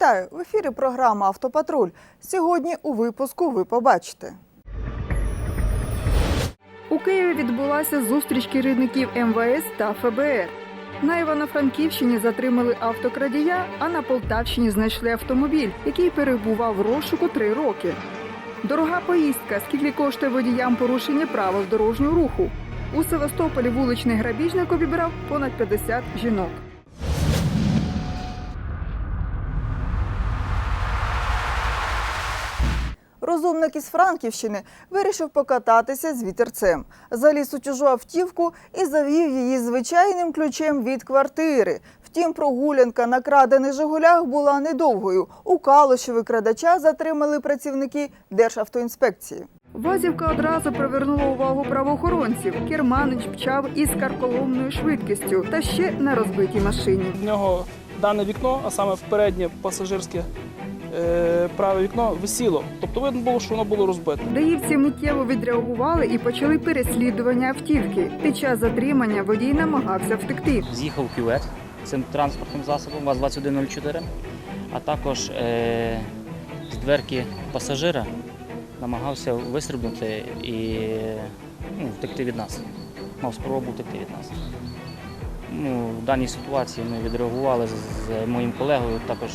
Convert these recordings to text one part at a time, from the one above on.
Вітаю! В ефірі програма Автопатруль. Сьогодні у випуску ви побачите. У Києві відбулася зустріч керівників МВС та ФБР. На Івано-Франківщині затримали автокрадія, а на Полтавщині знайшли автомобіль, який перебував в розшуку три роки. Дорога поїздка. Скільки коштує водіям порушення правил дорожнього руху? У Севастополі вуличний грабіжник обібрав понад 50 жінок. Розумник із Франківщини вирішив покататися з вітерцем. Заліз у чужу автівку і завів її звичайним ключем від квартири. Втім, прогулянка на крадених Жигулях була недовгою. У Калуші викрадача затримали працівники Державтоінспекції. Вазівка одразу привернула увагу правоохоронців. Керманич пчав із карколомною швидкістю та ще на розбитій машині. В нього дане вікно, а саме переднє пасажирське праве вікно, висіло. Тобто видно було, що воно було розбите. Даївці миттєво відреагували і почали переслідування автівки. Під час затримання водій намагався втекти. З'їхав кювет цим транспортним засобом ВАЗ-2104, а також е- з дверки пасажира намагався вистрибнути і ну, втекти від нас. Мав спробу втекти від нас. Ну, в даній ситуації ми відреагували з, з моїм колегою, також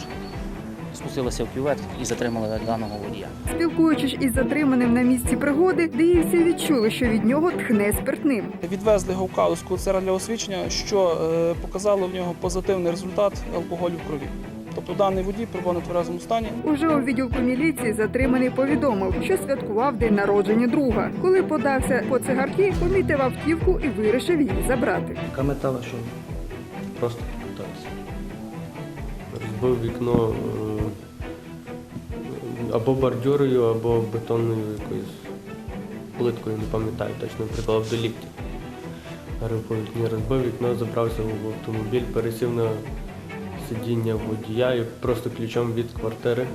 спустилися в кювет і затримали даного водія. Спілкуючись із затриманим на місці пригоди, даївці відчули, що від нього тхне спиртним. Відвезли його в Калуську для освідчення, що е, показало в нього позитивний результат алкоголю в крові. Тобто даний водій перебував на тверезому стані. Уже у відділку міліції затриманий повідомив, що святкував день народження друга. Коли подався по цигарки, помітив автівку і вирішив її забрати. Яка мета вашого? Просто покататися. Розбив вікно е, або бордюрою, або бетонною якоюсь плиткою, не пам'ятаю точно, приклав до ліфтів. Гарив не розбив вікно, забрався в автомобіль, пересів на сидіння водія і просто ключом від квартири,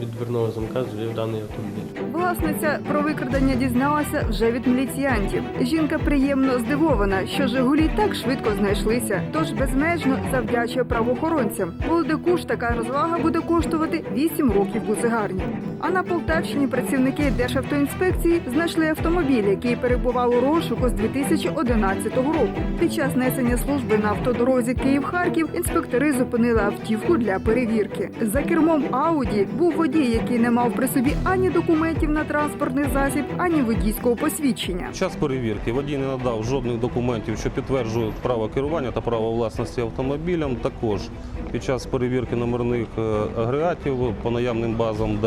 від дверного замка звів даний автомобіль. Власниця про викрадення дізналася вже від міліціянтів. Жінка приємно здивована, що Жигулі так швидко знайшлися, тож безмежно завдячує правоохоронцям. Володику ж така розвага буде коштувати 8 років буцегарні. А на Полтавщині працівники Державтоінспекції знайшли автомобіль, який перебував у розшуку з 2011 року. Під час несення служби на автодорозі Київ-Харків інспектори зупинили автівку для перевірки. За кермом Ауді був водій, який не мав при собі ані документів на транспортний засіб, ані водійського посвідчення. Час перевірки водій не надав жодних документів, що підтверджують право керування та право власності автомобілем. Також під час перевірки номерних е, агрегатів по наявним базам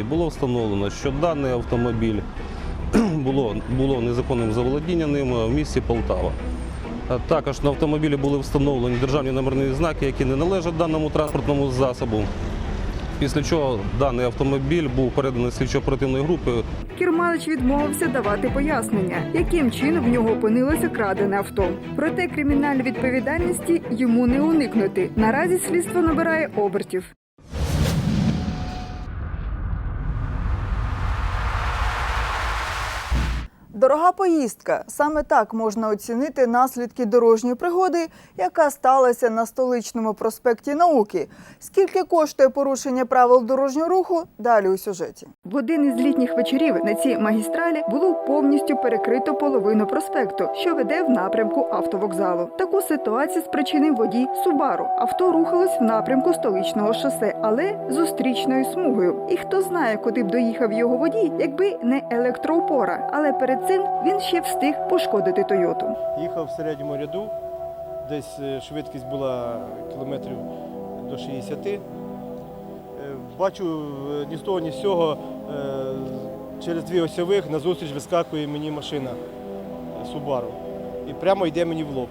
ДАІ було встановлено, що даний автомобіль було, було незаконним заволодінням ним в місті Полтава. Також на автомобілі були встановлені державні номерні знаки, які не належать даному транспортному засобу. Після чого даний автомобіль був переданий слідчо-оперативною групою Керманич відмовився давати пояснення, яким чином в нього опинилося крадене авто. Проте кримінальної відповідальності йому не уникнути. Наразі слідство набирає обертів. Дорога поїздка. Саме так можна оцінити наслідки дорожньої пригоди, яка сталася на столичному проспекті науки. Скільки коштує порушення правил дорожнього руху? Далі у сюжеті. В один із літніх вечорів на цій магістралі було повністю перекрито половину проспекту, що веде в напрямку автовокзалу. Таку ситуацію спричинив водій Субару. Авто рухалось в напрямку столичного шосе, але зустрічною смугою. І хто знає, куди б доїхав його водій, якби не електроопора. Але перед цим він ще встиг пошкодити Тойоту. Їхав в середньому ряду, десь е, швидкість була кілометрів до 60. Е, Бачу е, ні з того, ні з цього через дві осьових назустріч вискакує мені машина Subaru. І прямо йде мені в лоб.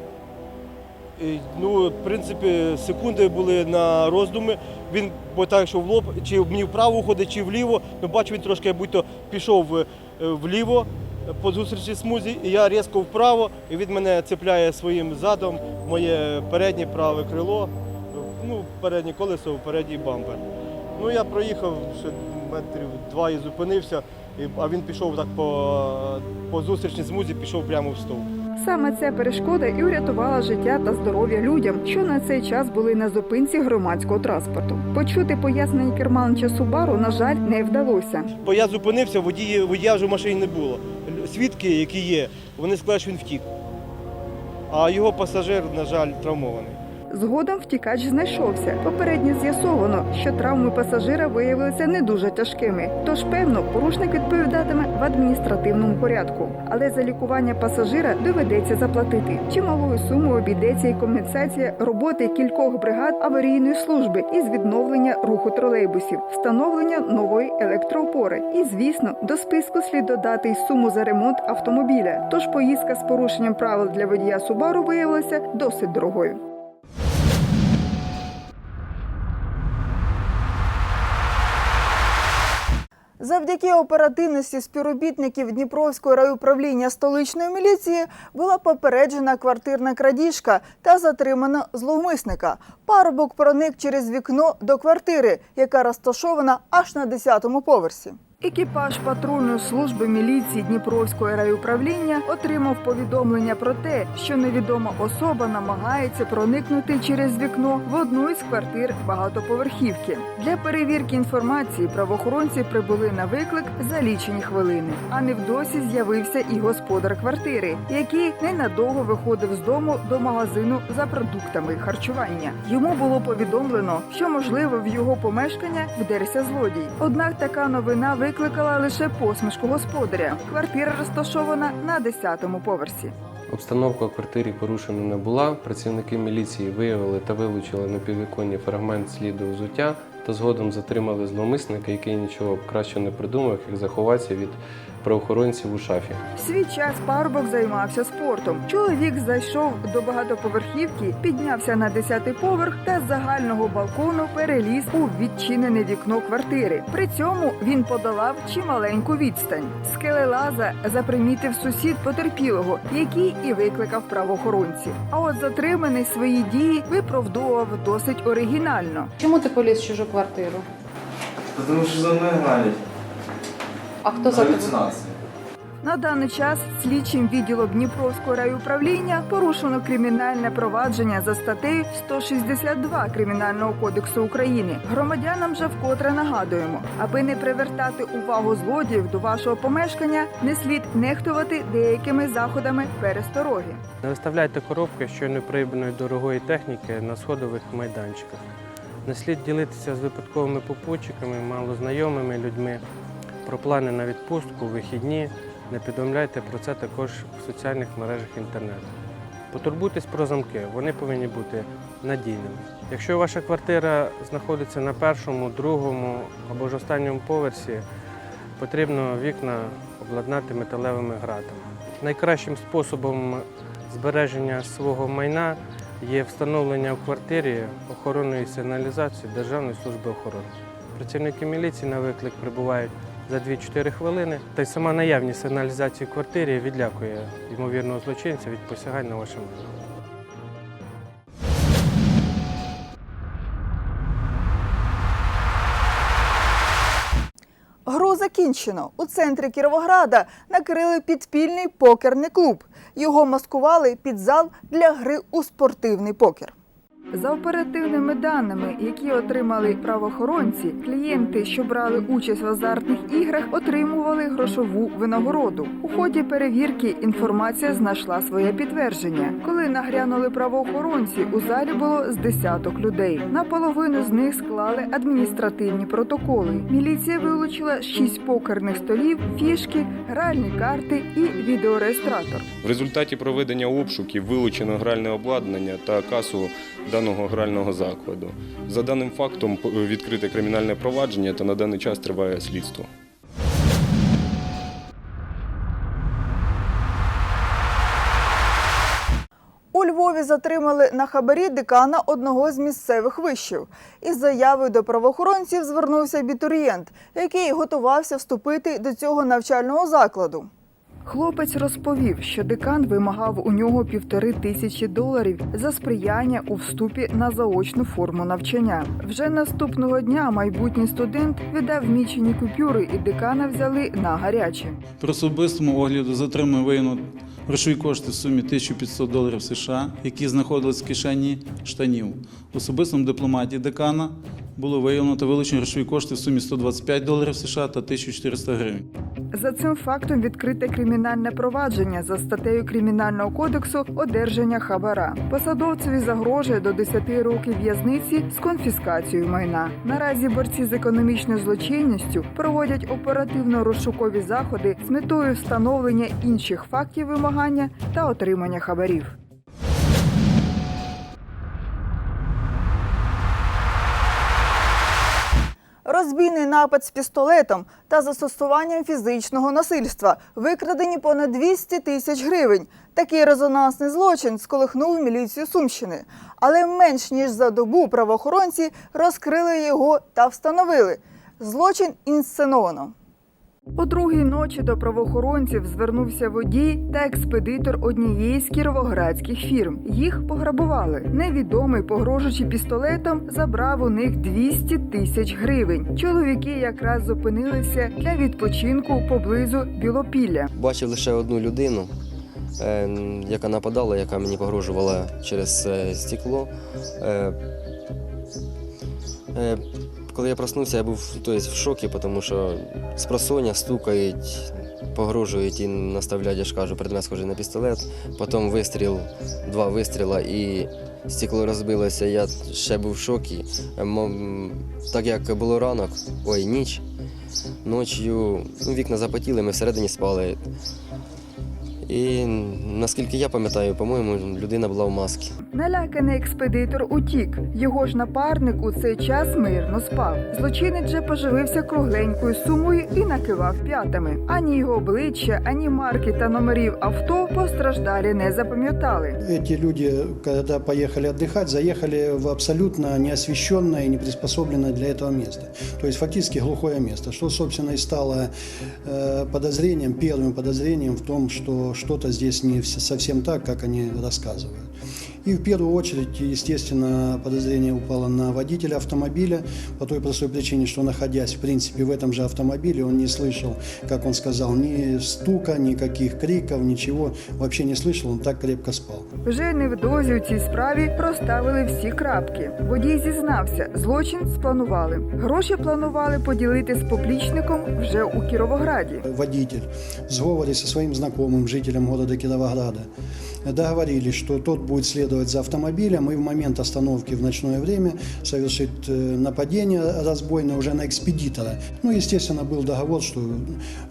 І, ну, в принципі, секунди були на роздуми. Він бо так, що в лоб, чи мені вправо ходить, чи вліво. Ну, бачу, він трошки будь-то пішов вліво по зустрічі смузі, і я різко вправо, і він мене цепляє своїм задом, моє переднє праве крило, ну, переднє колесо, передній бампер. Ну, я проїхав ще метрів два і зупинився, і, а він пішов так по, по зустрічній смузі, пішов прямо в стовп. Саме ця перешкода і врятувала життя та здоров'я людям, що на цей час були на зупинці громадського транспорту. Почути пояснення керманича Субару, на жаль, не вдалося. Бо я зупинився, водії, водія вже в машині не було. Свідки, які є, вони сказали, що він втік. А його пасажир, на жаль, травмований. Згодом втікач знайшовся. Попередньо з'ясовано, що травми пасажира виявилися не дуже тяжкими. Тож, певно, порушник відповідатиме в адміністративному порядку. Але за лікування пасажира доведеться заплатити. Чималою сумою обійдеться і компенсація роботи кількох бригад аварійної служби із відновлення руху тролейбусів, встановлення нової електроопори. І, звісно, до списку слід додати й суму за ремонт автомобіля. Тож поїздка з порушенням правил для водія Субару виявилася досить дорогою. Завдяки оперативності співробітників Дніпровського райуправління столичної міліції була попереджена квартирна крадіжка та затримано зловмисника. Парубок проник через вікно до квартири, яка розташована аж на 10-му поверсі. Екіпаж патрульної служби міліції Дніпровського райуправління отримав повідомлення про те, що невідома особа намагається проникнути через вікно в одну із квартир багатоповерхівки. Для перевірки інформації правоохоронці прибули на виклик за лічені хвилини. А невдовзі з'явився і господар квартири, який ненадовго виходив з дому до магазину за продуктами харчування. Йому було повідомлено, що можливо в його помешкання вдерся злодій. Однак така новина викликала лише посмішку господаря. Квартира розташована на 10-му поверсі. Обстановка в квартирі порушена не була. Працівники міліції виявили та вилучили на підвіконні фрагмент сліду взуття та згодом затримали зловмисника, який нічого краще не придумав, як заховатися від правоохоронців у шафі. В свій час парубок займався спортом. Чоловік зайшов до багатоповерхівки, піднявся на 10-й поверх та з загального балкону переліз у відчинене вікно квартири. При цьому він подолав чималеньку відстань. Скелелаза запримітив сусід потерпілого, який і викликав правоохоронців. А от затриманий свої дії виправдовував досить оригінально. Чому ти поліз в чужу квартиру? Потому что за мной гнали. А хто за тебе? На даний час слідчим відділом Дніпровського райуправління порушено кримінальне провадження за статтею 162 Кримінального кодексу України. Громадянам же вкотре нагадуємо, аби не привертати увагу злодіїв до вашого помешкання, не слід нехтувати деякими заходами перестороги. Не виставляйте коробки щойно прибраної дорогої техніки на сходових майданчиках. Не слід ділитися з випадковими попутчиками, малознайомими людьми про плани на відпустку, вихідні. Не повідомляйте про це також в соціальних мережах інтернету. Потурбуйтесь про замки, вони повинні бути надійними. Якщо ваша квартира знаходиться на першому, другому або ж останньому поверсі, потрібно вікна обладнати металевими гратами. Найкращим способом збереження свого майна є встановлення в квартирі охоронної сигналізації Державної служби охорони. Працівники міліції на виклик прибувають за 2-4 хвилини, та й сама наявність сигналізації в квартирі відлякує ймовірного злочинця від посягань на майно. Гру закінчено. У центрі Кіровограда накрили підпільний покерний клуб. Його маскували під зал для гри у спортивний покер. За оперативними даними, які отримали правоохоронці, клієнти, що брали участь в азартних іграх, отримували грошову винагороду. У ході перевірки інформація знайшла своє підтвердження. Коли нагрянули правоохоронці, у залі було з десяток людей. Наполовину з них склали адміністративні протоколи. Міліція вилучила шість покерних столів, фішки, гральні карти і відеореєстратор. В результаті проведення обшуків вилучено гральне обладнання та касу даного грального закладу. За даним фактом відкрите кримінальне провадження та на даний час триває слідство. У Львові затримали на хабарі декана одного з місцевих вишів. Із заявою до правоохоронців звернувся абітурієнт, який готувався вступити до цього навчального закладу. Хлопець розповів, що декан вимагав у нього півтори тисячі доларів за сприяння у вступі на заочну форму навчання. Вже наступного дня майбутній студент віддав мічені купюри, і декана взяли на гаряче. При особистому огляду затримано виявлено грошові кошти в сумі 1500 доларів США, які знаходились в кишені штанів. В особистому дипломаті декана було виявлено та вилучено грошові кошти в сумі 125 доларів США та 1400 гривень. За цим фактом відкрите кримінальне провадження за статтею Кримінального кодексу одержання хабара. Посадовцеві загрожує до 10 років в'язниці з конфіскацією майна. Наразі борці з економічною злочинністю проводять оперативно-розшукові заходи з метою встановлення інших фактів вимагання та отримання хабарів. Розбійний напад з пістолетом та застосуванням фізичного насильства викрадені понад 200 тисяч гривень. Такий резонансний злочин сколихнув міліцію Сумщини. Але менш ніж за добу правоохоронці розкрили його та встановили. Злочин інсценовано. О другій ночі до правоохоронців звернувся водій та експедитор однієї з кіровоградських фірм. Їх пограбували. Невідомий, погрожуючи пістолетом, забрав у них 200 тисяч гривень. Чоловіки якраз зупинилися для відпочинку поблизу Білопілля. Бачив лише одну людину, е, яка нападала, яка мені погрожувала через е, стекло. Коли я проснувся, я був тобто, в шокі, тому що з просоння стукають, погрожують і наставляють, я ж кажу, предмет схожий на пістолет. Потім вистріл, два вистріла і стекло розбилося. Я ще був в шокі. Е, Так як було ранок, ой, ніч, ночі ну, вікна запотіли, ми всередині спали. І наскільки я пам'ятаю, по-моєму, людина була в масці. Наляканий експедитор утік. Його ж напарник у цей час мирно спав. Злочинець же поживився кругленькою сумою і накивав п'ятами. Ані його обличчя, ані марки та номерів авто постраждалі не запам'ятали. Эти люди, когда поехали отдыхать, заехали в абсолютно неосвещенное и не приспособленное для этого место. То есть фактически глухое место, что, собственно, и стало э, подозрением, первым подозрением в том, что что-то здесь не совсем так, как они рассказывают. И в первую очередь, естественно, подозрение упало на водителя автомобиля по той простой причине, что находясь, в принципе, в этом же автомобиле, он не слышал, как он сказал, ни стука, никаких криков, ничего вообще не слышал, он так крепко спал. Вже невдовзі у цій справі проставили всі крапки. Водій зізнався, злочин спланували. Гроші планували поділити з поплічником вже у Кіровограді. водитель в сговоре со своим знакомым, жителем города Кировограда, договорились, что тот будет следовать за автомобилем и в момент остановки в ночное время совершит э, нападение разбойное уже на экспедитора. Ну, естественно, был договор, что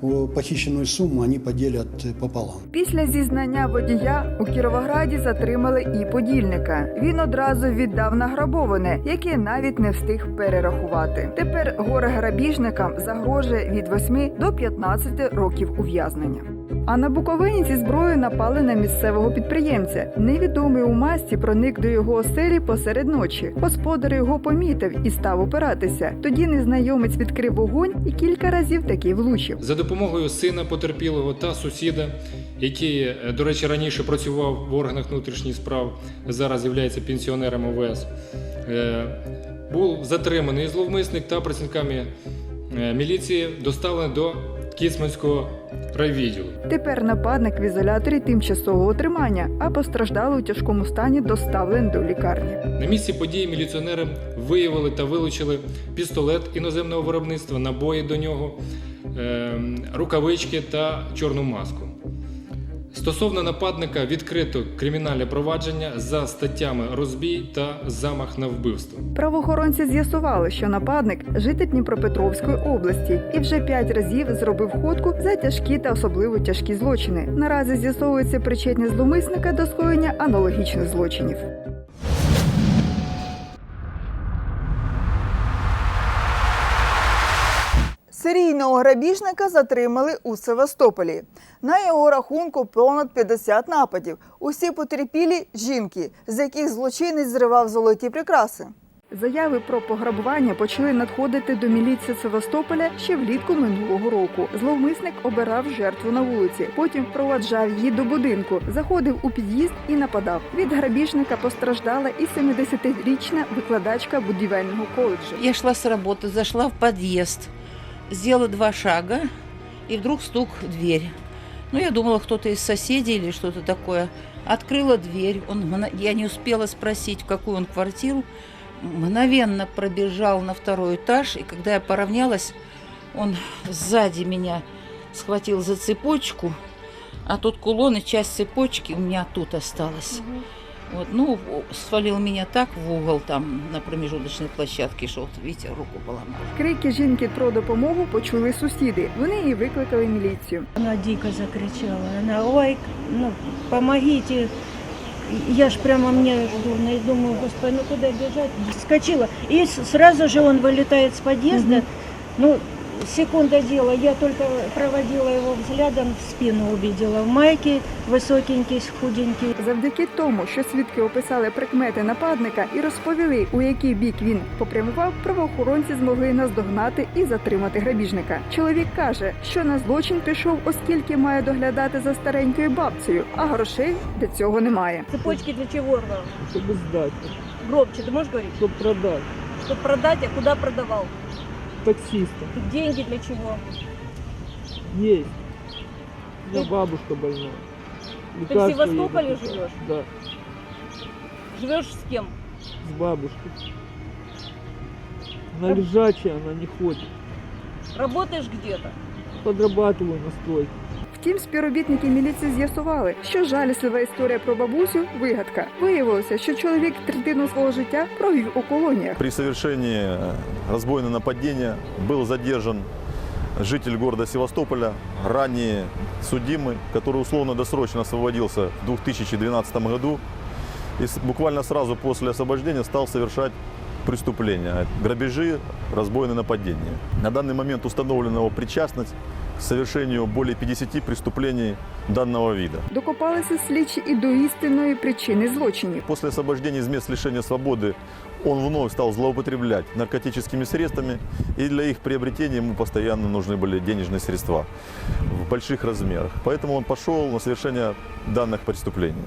э, похищенную сумму они поделят э, пополам. Після зізнання водія у Кіровограді затримали і подільника. Він одразу віддав награбоване, яке навіть не встиг перерахувати. Тепер горе грабіжникам загрожує від 8 до 15 років ув'язнення. А на Буковині зі зброєю напали на місцевого підприємця. Невідомий у масті проник до його оселі посеред ночі. Господар його помітив і став опиратися. Тоді незнайомець відкрив вогонь і кілька разів таки влучив. За допомогою сина потерпілого та сусіда, який, е, до речі, раніше працював в органах внутрішніх справ, зараз є пенсіонером ОВС, е, був затриманий зловмисник та працівниками е, міліції доставлений до Кіцманського райвідділу. Тепер нападник в ізоляторі тимчасового тримання, а постраждалий у тяжкому стані доставлен до лікарні. На місці події міліціонери виявили та вилучили пістолет іноземного виробництва, набої до нього, е, рукавички та чорну маску. Стосовно нападника відкрито кримінальне провадження за статтями розбій та замах на вбивство. Правоохоронці з'ясували, що нападник житель Дніпропетровської області і вже п'ять разів зробив ходку за тяжкі та особливо тяжкі злочини. Наразі з'ясовується причетність зловмисника до скоєння аналогічних злочинів. Серійного грабіжника затримали у Севастополі. На його рахунку понад 50 нападів. Усі потерпілі жінки, з яких злочинець зривав золоті прикраси. Заяви про пограбування почали надходити до міліції Севастополя ще влітку минулого року. Зловмисник обирав жертву на вулиці, потім впроваджав її до будинку, заходив у під'їзд і нападав. Від грабіжника постраждала і 70-річна викладачка будівельного коледжу. Я шла с работы, зашла в подъезд, сделала два шага, и вдруг стук в дверь. Ну, я думала, кто-то из соседей или что-то такое. Открыла дверь, он, я не успела спросить, в какую он квартиру, мгновенно пробежал на второй этаж, и когда я поравнялась, он сзади меня схватил за цепочку, а тут кулон и часть цепочки у меня тут осталась. Вот, ну, свалил меня так в угол там на промежуточной площадке, что вот, видите, руку поломал. Крики жінки про допомогу почули сусіди. Вони і викликали міліцію. Она дико закричала. Она, ой, ну, помогите. Я ж прямо мне дурно, и думаю, господи, ну куда бежать? Скочила. И сразу же он вылетает с подъезда. Ну, секунда дела, я только проводила его взглядом, в спину увидела. В майке высокенький, худенький. Завдяки тому, що свідки описали прикмети нападника і розповіли, у який бік він попрямував, правоохоронці змогли наздогнати і затримати грабіжника. Чоловік каже, що на злочин пішов, оскільки має доглядати за старенькою бабцею, а грошей для цього немає. Цепочки для чего рвал? Щоб здати, Громче, ты можешь говорить? щоб продати. Чтобы продать, а куда продавал? Таксиста. Деньги для чего? Є. Я бабушка больна. Ты в Севастополе живешь? Да, Живешь с кем? с бабушкой. На лежачей она не ходит. Работаешь где-то? Подрабатываю на стройке. Втім, співробітники міліції з'ясували, що жаліслива історія про бабусю вигадка. Виявилося, що чоловік третину свого життя провів у колоніях. При совершении э, разбойного нападения был задержан житель города Севастополя, ранее судимый, который условно-досрочно освободился в 2012 году и с- буквально сразу после освобождения стал совершать преступления, грабежи, разбойные нападения. На данный момент установлена его причастность к совершению более 50 преступлений данного вида. Докопалися слідчі і до істинної причини злочинів. После освобождения из мест лишения свободы он вновь стал злоупотреблять наркотическими средствами, и для их приобретения ему постоянно нужны были денежные средства в больших размерах. Поэтому он пошел на совершение данных преступлений.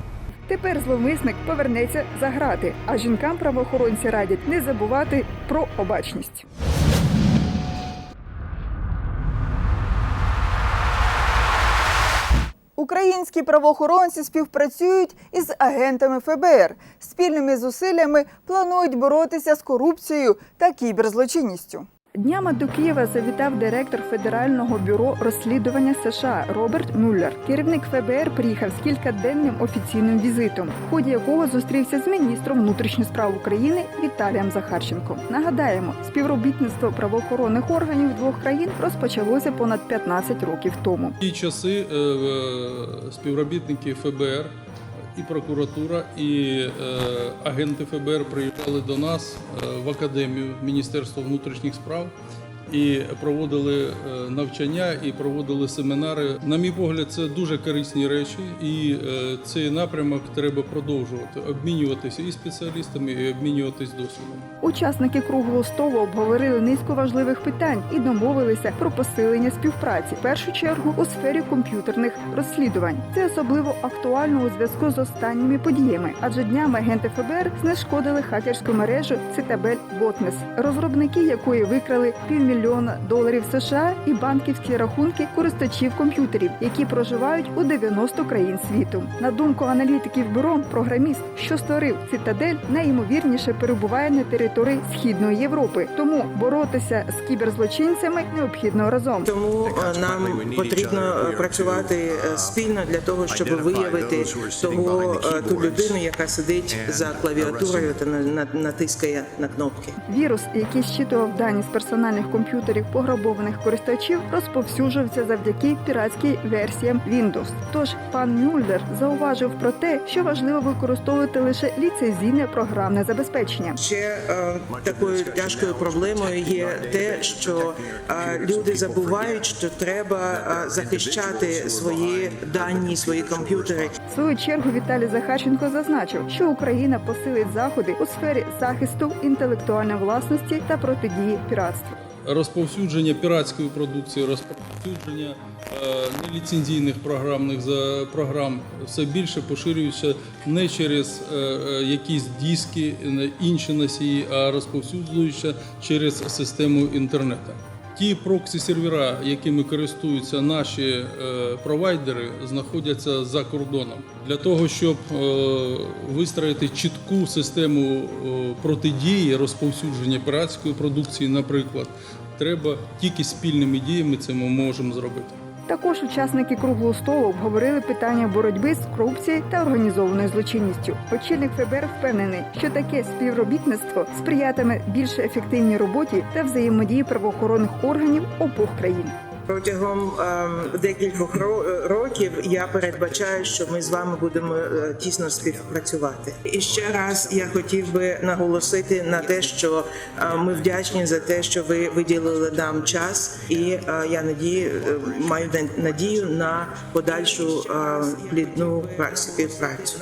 Тепер зловмисник повернеться за грати, а жінкам правоохоронці радять не забувати про обачність. Українські правоохоронці співпрацюють із агентами ФБР. Спільними зусиллями планують боротися з корупцією та кіберзлочинністю. Днями до Києва завітав директор Федерального бюро розслідування США Роберт Мюллер. Керівник ФБР приїхав з кількаденним офіційним візитом, в ході якого зустрівся з міністром внутрішніх справ України Віталієм Захарченком. Нагадаємо, співробітництво правоохоронних органів двох країн розпочалося понад 15 років тому. ті часи е, е, співробітники ФБР і прокуратура, і е, агенти ФБР приїжджали до нас е, в академію Міністерства внутрішніх справ і проводили е, навчання і проводили семінари. На мій погляд, це дуже корисні речі, і е, цей напрямок треба продовжувати, обмінюватися і спеціалістами, і обмінюватись досвідом. Учасники круглого столу обговорили низку важливих питань і домовилися про посилення співпраці. В першу чергу у сфері комп'ютерних розслідувань. Це особливо актуально у зв'язку з останніми подіями, адже днями агенти ФБР знешкодили хакерську мережу Citadel Botnet, розробники якої викрали півмільйона доларів США і банківські рахунки користувачів комп'ютерів, які проживають у 90 країн світу. На думку аналітиків бюро, програміст, що створив Цитадель, найімовірніше перебуває на території східної Європи. Тому боротися з кіберзлочинцями необхідно разом. Тому е, нам потрібно е, працювати е, спільно для того, щоб виявити того ту людину, яка сидить за клавіатурою та на- на- натискає на кнопки. Вірус, який щитував дані з персональних комп'ютерів, комп'ютерів пограбованих користувачів розповсюджується завдяки піратським версіям Windows. Тож пан Мюллер зауважив про те, що важливо використовувати лише ліцензійне програмне забезпечення. Ще е, такою тяжкою проблемою є те, що е, люди забувають, що треба е, захищати свої дані, свої комп'ютери. В свою чергу Віталій Захарченко зазначив, що Україна посилить заходи у сфері захисту інтелектуальної власності та протидії піратству. Розповсюдження піратської продукції, розповсюдження е, неліцензійних програмних за програм все більше поширюється не через е, е, якісь диски, інші носії, а розповсюджується через систему інтернету. Ті проксі-сервера, якими користуються наші е, провайдери, знаходяться за кордоном. Для того, щоб е, вистроїти чітку систему е, протидії розповсюдження піратської продукції, наприклад, треба тільки спільними діями це ми можемо зробити. Також учасники круглого столу обговорили питання боротьби з корупцією та організованою злочинністю. Очільник ФБР впевнений, що таке співробітництво сприятиме більш ефективній роботі та взаємодії правоохоронних органів обох країн. Протягом ем, декількох ро- років я передбачаю, що ми з вами будемо е, тісно співпрацювати. І ще раз я хотів би наголосити на те, що е, ми вдячні за те, що ви виділили нам час, і е, я надію, маю на- надію на подальшу плідну пра- співпрацю.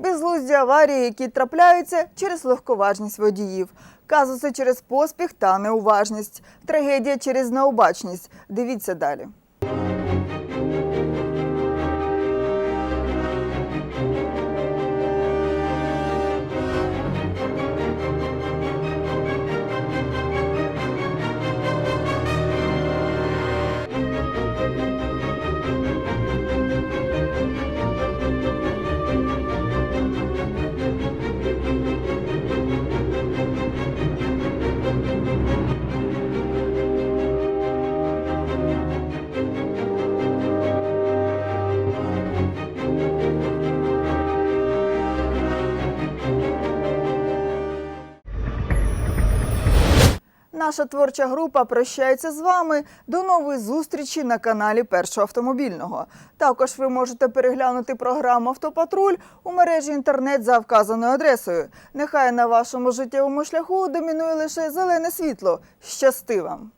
Безглузді аварії, які трапляються через легковажність водіїв. Казуси через поспіх та неуважність. Трагедія через необачність. Дивіться далі. Наша творча група прощається з вами. До нової зустрічі на каналі Першого автомобільного. Також ви можете переглянути програму Автопатруль у мережі інтернет за вказаною адресою. Нехай на вашому життєвому шляху домінує лише зелене світло. Щасти вам!